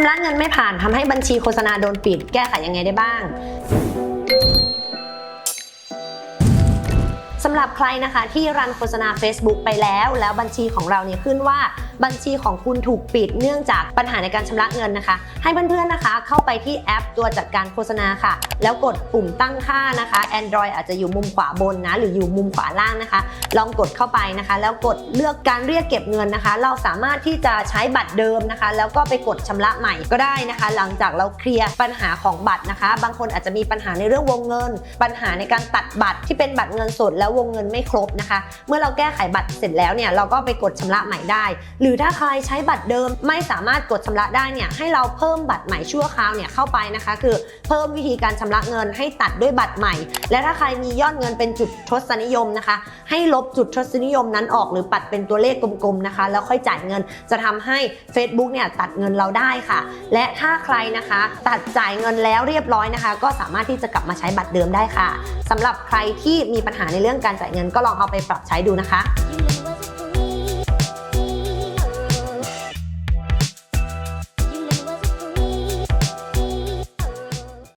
ชำระเงินไม่ผ่านทำให้บัญชีโฆษณาโดนปิด แก้ไขยังไงได้บ้างสำหรับใครนะคะที่รันโฆษณา Facebook ไปแล้ว แล้วบัญชีของเราเนี่ยขึ้นว่า บัญชีของคุณถูกปิดเนื่องจากปัญหาในการชำระเงินนะคะ ให้เพื่อนๆนะคะ เข้าไปที่แอปตัวจัดการโฆษณาค่ะ แล้วกดปุ่มตั้งค่านะคะ Android อาจจะอยู่มุมขวาบนนะ หรืออยู่มุมขวาล่างนะคะ ลองกดเข้าไปนะคะ แล้วกดเลือกการเรียกเก็บเงินนะคะ เราสามารถที่จะใช้บัตรเดิมนะคะ แล้วก็ไปกดชำระใหม่ก็ได้นะคะ หลังจากเราเคลียร์ปัญหาของบัตรนะคะ บางคนอาจจะมีปัญหาในเรื่องวงเงิน ปัญหาในการตัดบัตรที่เป็นบัตรเงินสดแล้ววงเงินไม่ครบนะคะ เมื่อเราแก้ไขบัตรเสร็จแล้วเนี่ยเราก็ไปกดชำระใหม่ได้หรือถ้าใครใช้บัตรเดิมไม่สามารถกดชำระได้เนี่ยให้เราเพิ่มบัตรใหม่ชั่วคราวเนี่ยเข้าไปนะคะ คือเพิ่มวิธีการชำระเงินให้ตัดด้วยบัตรใหม่ และถ้าใครมียอดเงินเป็นจุดทศนิยมนะคะ ให้ลบจุดทศนิยมนั้นออกหรือปัดเป็นตัวเลขกลมๆนะคะ แล้วค่อยจ่ายเงินจะทำให้ Facebook เนี่ยตัดเงินเราได้ค่ะ และถ้าใครนะคะ ตัดจ่ายเงินแล้วเรียบร้อยนะคะ ก็สามารถที่จะกลับมาใช้บัตรเดิมได้ค่ะสำหรับใครที่มีปัญหาในเรื่องการจ่ายเงินก็ลองเอาไปปรับใช้ดูนะคะ